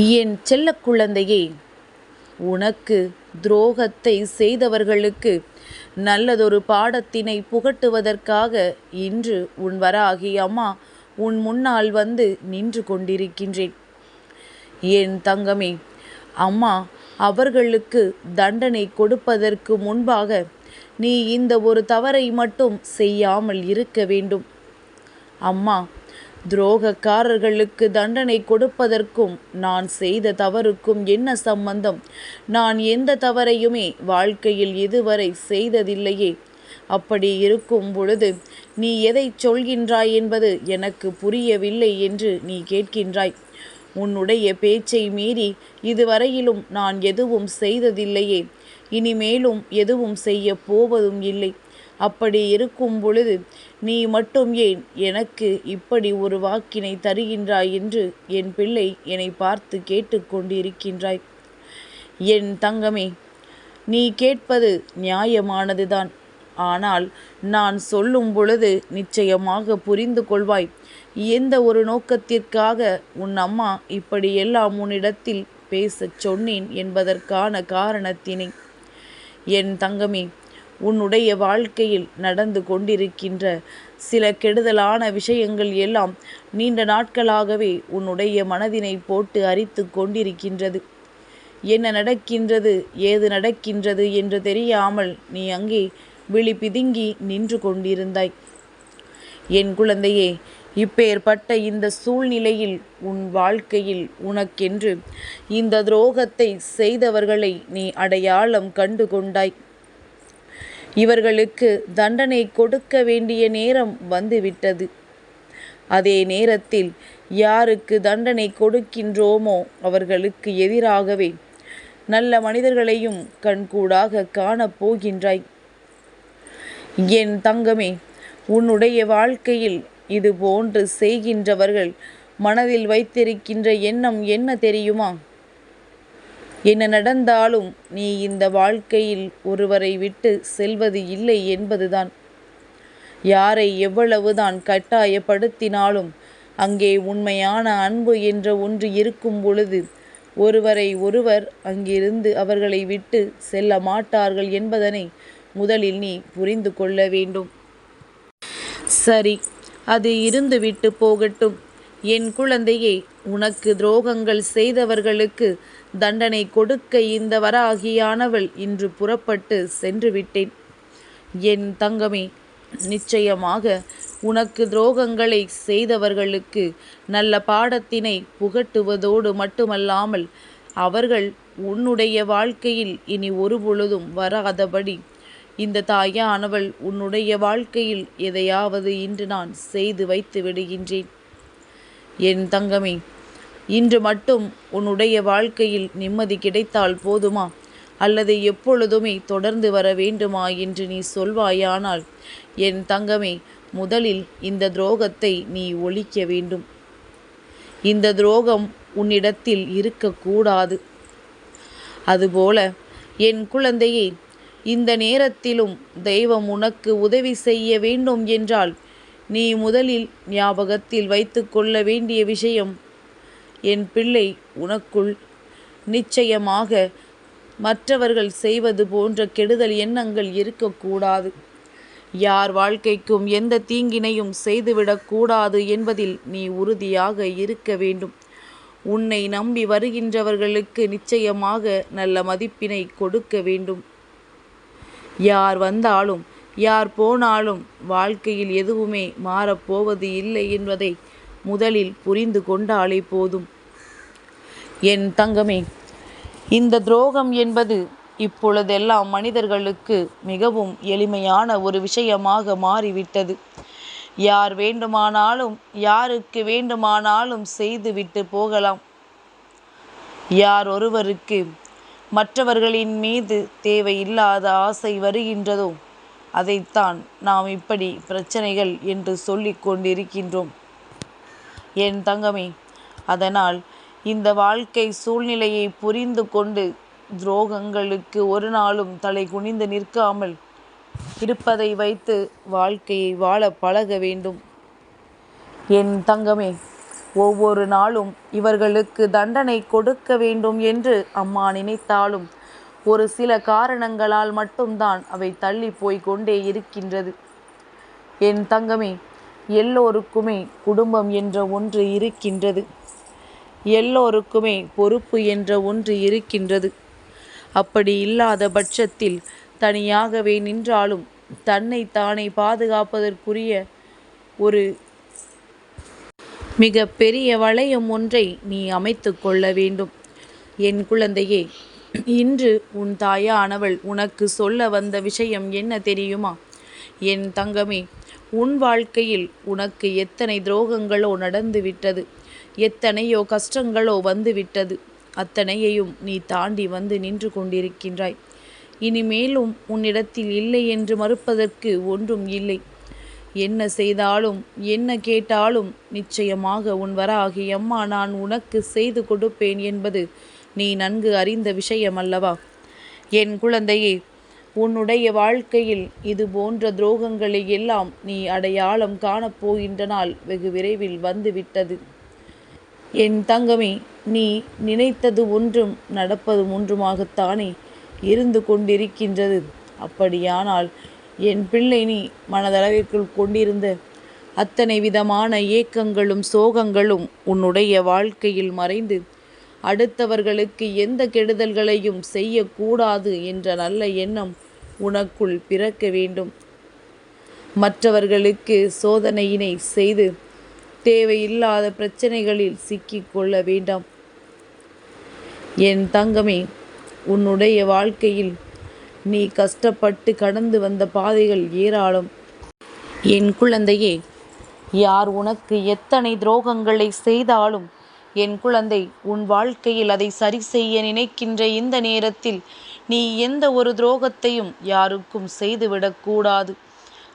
என் செல்ல குழந்தையே உனக்கு துரோகத்தை செய்தவர்களுக்கு நல்லதொரு பாடத்தினை புகட்டுவதற்காக இன்று உன் வராகி அம்மா உன் முன்னால் வந்து நின்று கொண்டிருக்கின்றேன். என் தங்கமே அம்மா அவர்களுக்கு தண்டனை கொடுப்பதற்கு முன்பாக நீ இந்த ஒரு தவறை மட்டும் செய்யாமல் இருக்க வேண்டும். அம்மா துரோகக்காரர்களுக்கு தண்டனை கொடுப்பதற்கும் நான் செய்த தவறுக்கும் என்ன சம்பந்தம்? நான் எந்த தவறையுமே வாழ்க்கையில் இதுவரை செய்ததில்லையே. அப்படி இருக்கும் பொழுது நீ எதை சொல்கின்றாய் என்பது எனக்கு புரியவில்லை என்று நீ கேட்கின்றாய். உன்னுடைய பேச்சை மீறி இதுவரையிலும் நான் எதுவும் செய்ததில்லையே. இனிமேலும் எதுவும் செய்ய போவதும் இல்லை. அப்படி இருக்கும் பொழுது நீ மட்டும் ஏன் எனக்கு இப்படி ஒரு வாக்கினை தருகின்றாய்? என்று என் பிள்ளை என்னை பார்த்து கேட்டுக்கொண்டிருக்கின்றாய் என் தங்கமே நீ கேட்பது நியாயமானதுதான். ஆனால் நான் சொல்லும் பொழுது நிச்சயமாக புரிந்து கொள்வாய். எந்த ஒரு நோக்கத்திற்காக உன் அம்மா இப்படியெல்லாம் உன்னிடத்தில் பேசச் சொன்னேன் என்பதற்கான காரணத்தினை. என் தங்கமே உன்னுடைய வாழ்க்கையில் நடந்து கொண்டிருக்கின்ற சில கெடுதலான விஷயங்கள் எல்லாம் நீண்ட நாட்களாகவே உன்னுடைய மனதினை போட்டு அரித்து கொண்டிருக்கின்றது. என்ன நடக்கின்றது ஏது நடக்கின்றது என்று தெரியாமல் நீ அங்கே விழி பிதுங்கி நின்று கொண்டிருந்தாய். என் குழந்தையே இப்பேற்பட்ட இந்த சூழ்நிலையில் உன் வாழ்க்கையில் உனக்கென்று இந்த துரோகத்தை செய்தவர்களை நீ அடையாளம் கண்டு கொண்டாய். இவர்களுக்கு தண்டனை கொடுக்க வேண்டிய நேரம் வந்துவிட்டது. அதே நேரத்தில் யாருக்கு தண்டனை கொடுக்கின்றோமோ அவர்களுக்கு எதிராகவே நல்ல மனிதர்களையும் கண்கூடாக காணப்போகின்றாய் என் தங்கமே உன்னுடைய வாழ்க்கையில் இது போன்று செய்கின்றவர்கள் மனதில் வைத்திருக்கின்ற எண்ணம் என்ன தெரியுமா? என்ன நடந்தாலும் நீ இந்த வாழ்க்கையில் ஒருவரை விட்டு செல்வது இல்லை என்பதுதான். யாரை எவ்வளவுதான் கட்டாயப்படுத்தினாலும் அங்கே உண்மையான அன்பு என்ற ஒன்று இருக்கும் பொழுது ஒருவரை ஒருவர் அங்கிருந்து அவர்களை விட்டு செல்ல மாட்டார்கள் என்பதனை முதலில் நீ புரிந்து கொள்ள வேண்டும். சரி அது இருந்துவிட்டு போகட்டும். என் குழந்தையே உனக்கு துரோகங்கள் செய்தவர்களுக்கு தண்டனை கொடுக்க இந்த வராகியானவள் இன்று புறப்பட்டு சென்று விட்டேன் என் தங்கமே நிச்சயமாக உனக்கு துரோகங்களை செய்தவர்களுக்கு நல்ல பாடத்தினை புகட்டுவதோடு மட்டுமல்லாமல் அவர்கள் உன்னுடைய வாழ்க்கையில் இனி ஒரு பொழுதும் வராதபடி இந்த தாயானவள் உன்னுடைய வாழ்க்கையில் எதையாவது இன்று நான் செய்து வைத்து விடுகின்றேன். என் தங்கமே இன்று மட்டும் உன்னுடைய வாழ்க்கையில் நிம்மதி கிடைத்தால் போதுமா? அல்லது எப்பொழுதுமே தொடர்ந்து வர வேண்டுமா என்று நீ சொல்வாயானால் என் தங்கமே முதலில் இந்த துரோகத்தை நீ ஒழிக்க வேண்டும். இந்த துரோகம் உன்னிடத்தில் இருக்கக்கூடாது. அதுபோல என் குழந்தையே இந்த நேரத்திலும் தெய்வம் உனக்கு உதவி செய்ய வேண்டும் என்றால் நீ முதலில் ஞாபகத்தில் வைத்து கொள்ள வேண்டிய விஷயம் என் பிள்ளை உனக்குள் நிச்சயமாக மற்றவர்கள் செய்வது போன்ற கெடுதல் எண்ணங்கள் இருக்கக்கூடாது. யார் வாழ்க்கைக்கும் எந்த தீங்கினையும் செய்துவிடக்கூடாது என்பதில் நீ உறுதியாக இருக்க வேண்டும். உன்னை நம்பி வருகின்றவர்களுக்கு நிச்சயமாக நல்ல மதிப்பினை கொடுக்க வேண்டும். யார் வந்தாலும் யார் போனாலும் வாழ்க்கையில் எதுவுமே மாறப்போவது இல்லை என்பதை முதலில் புரிந்து கொண்டாலே போதும். என் தங்கமே இந்த துரோகம் என்பது இப்பொழுதெல்லாம் மனிதர்களுக்கு மிகவும் எளிமையான ஒரு விஷயமாக மாறிவிட்டது. யார் வேண்டுமானாலும் யாருக்கு வேண்டுமானாலும் செய்துவிட்டு போகலாம். யார் ஒருவருக்கு மற்றவர்களின் மீது தேவையில்லாத ஆசை வருகின்றதோ அதைத்தான் நாம் இப்படி பிரச்சனைகள் என்று சொல்லிக் கொண்டிருக்கின்றோம். என் தங்கமே. அதனால் இந்த வாழ்க்கை சூழ்நிலையை புரிந்து கொண்டு துரோகங்களுக்கு ஒரு நாளும் தலை குனிந்து நிற்காமல் இருப்பதை வைத்து வாழ்க்கையை வாழ பழக வேண்டும். என் தங்கமே ஒவ்வொரு நாளும் இவர்களுக்கு தண்டனை கொடுக்க வேண்டும் என்று அம்மா நினைத்தாலும் ஒரு சில காரணங்களால் மட்டும்தான் அவை தள்ளி போய் கொண்டே இருக்கின்றது. என் தங்கமே எல்லோருக்குமே குடும்பம் என்ற ஒன்று இருக்கின்றது. எல்லோருக்குமே பொறுப்பு என்ற ஒன்று இருக்கின்றது. அப்படி இல்லாத பட்சத்தில் தனியாகவே நின்றாலும் தன்னை தானே பாதுகாப்பதற்குரிய ஒரு மிக பெரிய வளையம் ஒன்றை நீ அமைத்து கொள்ள வேண்டும். என் குழந்தையே இன்று உன் தாயானவள் உனக்கு சொல்ல வந்த விஷயம் என்ன தெரியுமா? என் தங்கமே உன் வாழ்க்கையில் உனக்கு எத்தனை துரோகங்களோ நடந்துவிட்டது. எத்தனையோ கஷ்டங்களோ வந்துவிட்டது. அத்தனையையும் நீ தாண்டி வந்து நின்று கொண்டிருக்கின்றாய். இனிமேலும் உன்னிடத்தில் இல்லை என்று மறுப்பதற்கு ஒன்றும் இல்லை. என்ன செய்தாலும் என்ன கேட்டாலும் நிச்சயமாக உன் வராகி அம்மா நான் உனக்கு செய்து கொடுப்பேன் என்பது நீ நன்கு அறிந்த விஷயம் அல்லவா என் குழந்தையே உன்னுடைய வாழ்க்கையில் இது போன்ற துரோகங்களை எல்லாம் நீ அடையாளம் காணப்போகின்ற நாள் வெகு விரைவில் வந்துவிட்டது. என் தங்கமே நீ நினைத்தது ஒன்றும் நடப்பது ஒன்றுமாகத்தானே இருந்து கொண்டிருக்கின்றது. அப்படியானால் என் பிள்ளை நீ மனதளவிற்குள் கொண்டிருந்த அத்தனை விதமான ஏக்கங்களும் சோகங்களும் உன்னுடைய வாழ்க்கையில் மறைந்து அடுத்தவர்களுக்கு எந்த கெடுதல்களையும் செய்யக்கூடாது என்ற நல்ல எண்ணம் உனக்குள் பிறக்க வேண்டும். மற்றவர்களுக்கு சோதனையினை செய்து தேவையில்லாத பிரச்சனைகளில் சிக்கிக் கொள்ள வேண்டாம். என் தங்கமே உன்னுடைய வாழ்க்கையில் நீ கஷ்டப்பட்டு கடந்து வந்த பாதைகள் ஏராளம். என் குழந்தையே யார் உனக்கு எத்தனை துரோகங்களை செய்தாலும் என் குழந்தை உன் வாழ்க்கையில் அதை சரி செய்ய நினைக்கின்ற இந்த நேரத்தில் நீ எந்த ஒரு துரோகத்தையும் யாருக்கும் செய்துவிடக்கூடாது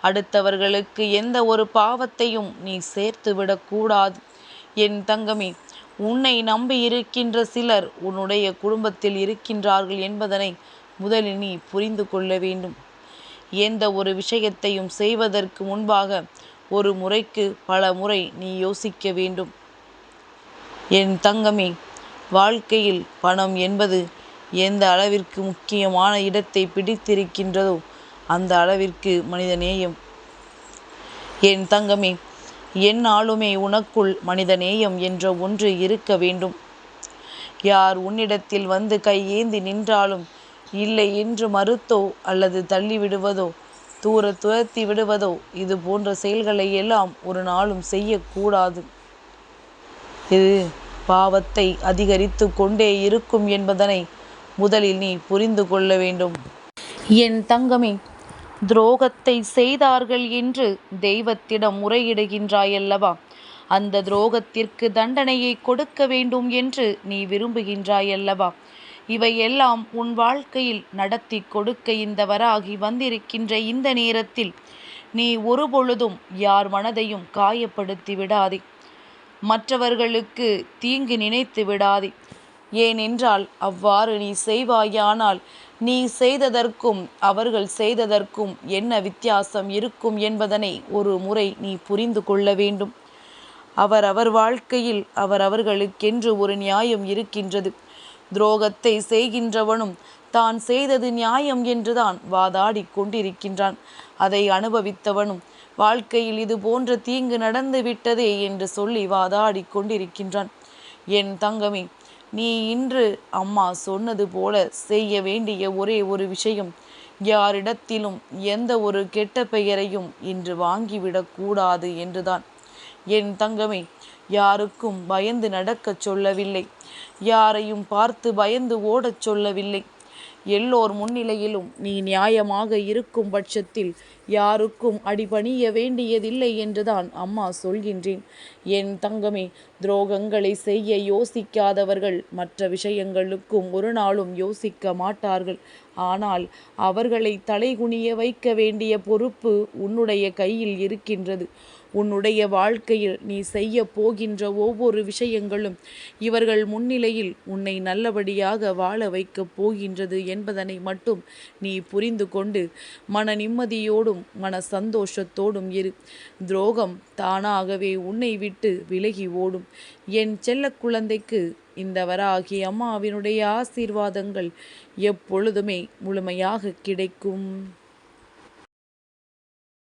அடுத்தவர்களுக்கு எந்த ஒரு பாவத்தையும் நீ சேர்த்து விடக்கூடாது என் தங்கமே உன்னை நம்பி இருக்கின்ற சிலர் உன்னுடைய குடும்பத்தில் இருக்கின்றார்கள் என்பதனை முதலில் நீ புரிந்து கொள்ள வேண்டும். எந்த ஒரு விஷயத்தையும் செய்வதற்கு முன்பாக ஒரு முறைக்கு பல முறை நீ யோசிக்க வேண்டும். என் தங்கமே வாழ்க்கையில் பணம் என்பது எந்த அளவிற்கு முக்கியமான இடத்தை பிடித்திருக்கின்றதோ அந்த அளவிற்கு மனித நேயம் என் தங்கமே என்னாலுமே உனக்குள் மனித நேயம் என்ற ஒன்று இருக்க வேண்டும். யார் உன்னிடத்தில் வந்து கையேந்தி நின்றாலும் இல்லை என்று மறுத்தோ அல்லது தள்ளிவிடுவதோ தூர துரத்தி விடுவதோ இது போன்ற செயல்களை எல்லாம் ஒரு நாளும் செய்யக்கூடாது. இது பாவத்தை அதிகரித்து கொண்டே இருக்கும் என்பதனை முதலில் நீ புரிந்து கொள்ள வேண்டும். என் தங்கமே துரோகத்தை செய்தார்கள் என்று தெய்வத்திடம் முறையிடுகின்றாயல்லவா? அந்த துரோகத்திற்கு தண்டனையை கொடுக்க வேண்டும் என்று நீ விரும்புகின்றாயல்லவா? இவையெல்லாம் உன் வாழ்க்கையில் நடத்தி கொடுக்க இந்த வராகி வந்திருக்கின்ற இந்த நேரத்தில் நீ ஒருபொழுதும் யார் மனதையும் காயப்படுத்தி விடாதே மற்றவர்களுக்கு தீங்கு நினைத்து விடாதே. ஏனென்றால் அவ்வாறு நீ செய்வாயானால் நீ செய்ததற்கும் அவர்கள் செய்ததற்கும் என்ன வித்தியாசம் இருக்கும் என்பதனை ஒரு முறை நீ புரிந்து கொள்ள வேண்டும். அவரவர் வாழ்க்கையில் அவரவர்களுக்கென்று ஒரு நியாயம் இருக்கின்றது. துரோகத்தை செய்கின்றவனும் தான் செய்தது நியாயம் என்றுதான் வாதாடி கொண்டிருக்கின்றான். அதை அனுபவித்தவனும் வாழ்க்கையில் இது போன்ற தீங்கு நடந்து விட்டதே என்று சொல்லி வாதாடி கொண்டிருக்கின்றான். என் தங்கமே நீ இன்று அம்மா சொன்னது போல செய்ய வேண்டிய ஒரே ஒரு விஷயம் யாரிடத்திலும் எந்த ஒரு கெட்ட பெயரையும் இன்று வாங்கிவிடக்கூடாது என்றுதான். என் தங்கமே யாருக்கும் பயந்து நடக்கச் சொல்லவில்லை யாரையும் பார்த்து பயந்து ஓடச் சொல்லவில்லை. எல்லோர் முன்னிலையிலும் நீ நியாயமாக இருக்கும் பட்சத்தில் யாருக்கும் அடிபணிய வேண்டியதில்லை என்றுதான் அம்மா சொல்கின்றேன். என் தங்கமே துரோகங்களை செய்ய யோசிக்காதவர்கள் மற்ற விஷயங்களுக்கும் ஒரு நாளும் யோசிக்க மாட்டார்கள். ஆனால் அவர்களை தலைகுனிய வைக்க வேண்டிய பொறுப்பு உன்னுடைய கையில் இருக்கின்றது. உன்னுடைய வாழ்க்கையில் நீ செய்ய போகின்ற ஒவ்வொரு விஷயங்களும் இவர்கள் முன்னிலையில் உன்னை நல்லபடியாக வாழ வைக்கப் போகின்றது என்பதனை மட்டும் நீ புரிந்து கொண்டு மன நிம்மதியோடும் மன சந்தோஷத்தோடும் இரு. துரோகம் தானாகவே உன்னை விட்டு விலகி ஓடும். என் செல்ல குழந்தைக்கு இந்த வராகி அம்மாவினுடைய ஆசீர்வாதங்கள் எப்பொழுதுமே முழுமையாக கிடைக்கும்.